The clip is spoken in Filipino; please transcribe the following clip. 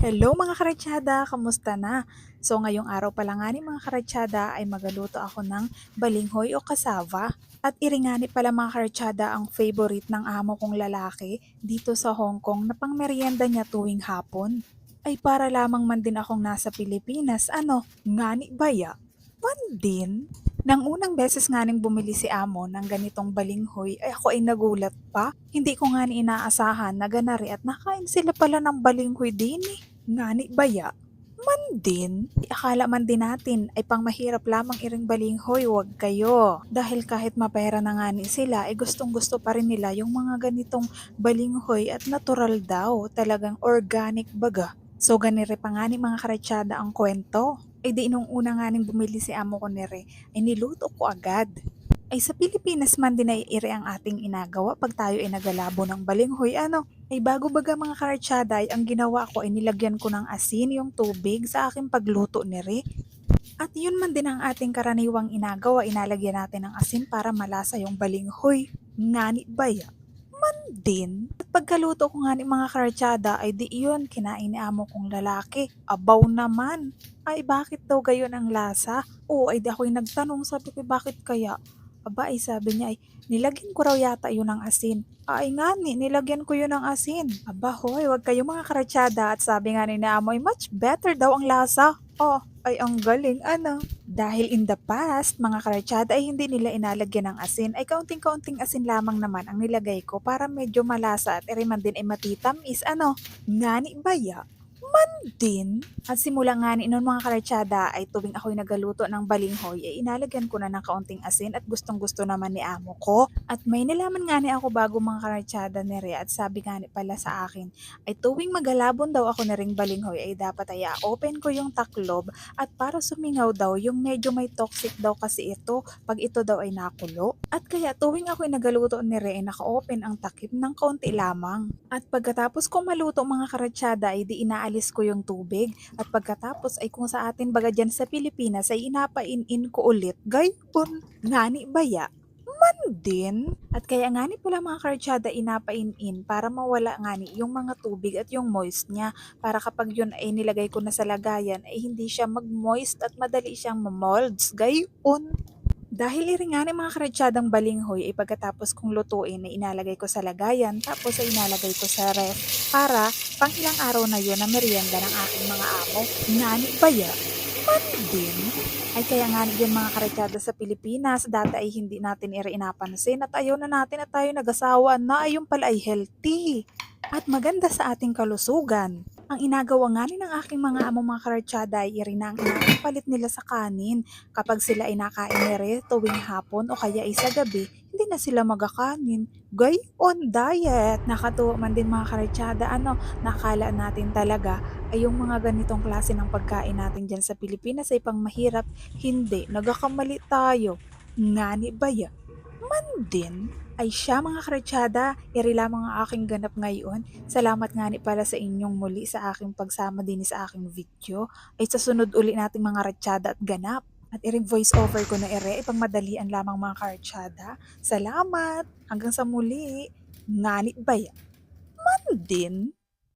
Hello mga karatsyada, kamusta na? So ngayong araw pa lang ni mga karatsyada ay magaluto ako ng balinghoy o kasava. At iringani pala mga karatsyada ang favorite ng amo kong lalaki dito sa Hong Kong na pang merienda niya tuwing hapon. Ay para lamang man din akong nasa Pilipinas, ano, ngani baya? Man din. Nang unang beses nga ning bumili si amo ng ganitong balinghoy ay ako ay nagulat pa. Hindi ko nga ni inaasahan na ganari at nakain sila pala ng balinghoy din eh. Ngani baya? Man din. Akala man din natin ay pang mahirap lamang iring balinghoy, wag kayo. Dahil kahit mapera na nga ni sila, ay gustong gusto pa rin nila yung mga ganitong balinghoy at natural daw, talagang organic baga. So ganire pa nga ni mga karatsyada ang kwento. Ay di nung una nga ning bumili si amo ko nire, ay niluto ko agad. Ay sa Pilipinas man din ay ire ang ating inagawa pag tayo ay nagalabo ng balinghoy. Ano, ay bago baga mga karatsyada ay ang ginawa ko ay nilagyan ko ng asin yung tubig sa aking pagluto nire. At yun man din ang ating karaniwang inagawa, inalagyan natin ng asin para malasa yung balinghoy. Ngani baya? Man din. At pagkaluto ko nga ni mga karatsyada ay di yun, kinain ni amo kong lalaki. Abaw naman. Ay bakit daw gayon ang lasa? Oo ay di ako'y nagtanong, sabi ko bakit kaya? Aba ay sabi niya ay nilagyan ko raw yata yun ng asin. Ay nga ni, nilagyan ko yun ng asin. Aba hoy, wag kayo mga karatsyada at sabi nga ni na amo ay much better daw ang lasa. Oh, ay ang galing ano. Dahil in the past, mga karatsyada ay hindi nila inalagyan ng asin, ay kaunting-kaunting asin lamang naman ang nilagay ko para medyo malasa at eriman din ay matitamis. Ano, ngani baya? Man din. At simula nga ni noon mga karatsyada ay tuwing ako'y nagaluto ng balinghoy ay inalagyan ko na ng kaunting asin at gustong gusto naman ni amo ko. At may nalaman nga ni ako bago mga karatsyada ni Re at sabi nga ni pala sa akin ay tuwing magalabon daw ako na ring balinghoy ay dapat ay open ko yung taklob at para sumingaw daw yung medyo may toxic daw kasi ito pag ito daw ay nakulo. At kaya tuwing ako'y nagaluto ni Re ay naka-open ang takip ng kaunti lamang. At pagkatapos ko maluto mga karatsyada ay di inaalis ko yung tubig at pagkatapos ay kung sa atin baga dyan sa Pilipinas ay inapain-in ko ulit. Gaypon, ngani baya? Man din. At kaya ngani pala mga karatsyada inapain-in para mawala ngani yung mga tubig at yung moist niya para kapag yun ay nilagay ko na sa lagayan ay hindi siya mag-moist at madali siyang mamolds. Gaypon. Dahil iri nga ni mga karatsyadang balinghoy ay pagkatapos kong lutuin ay inalagay ko sa lagayan tapos ay inalagay ko sa ref para pang ilang araw na yun na merienda ng aking mga amo. Ngani baya? Man din. Ay kaya nga din mga karatsada sa Pilipinas, dati ay hindi natin iri inapansin at ayaw na natin at tayo nag-asawa na ayun pala ay healthy at maganda sa ating kalusugan. Ang inagawa nga ni ng aking mga amo mga karatsada ay iri na ang inapalit nila sa kanin kapag sila ay nakain nire tuwing hapon o kaya ay sa gabi, hindi na sila magakanin. Gay on diet. Nakatuwa man din mga karatsada, ano, nakala natin talaga ay yung mga ganitong klase ng pagkain natin dyan sa Pilipinas ay pang mahirap. Hindi, nagakamali tayo. Ngani ba ya? Man din ay siya mga karatsada, iri lamang ang aking ganap ngayon. Salamat nga ni pala sa inyong muli sa aking pagsama din sa aking video. Ay sa sunod uli nating mga karatsada at ganap. At iring voice over ko na ere, ipang madalian lamang mga karatsada. Salamat! Hanggang sa muli! Ngani ba ya? Man din!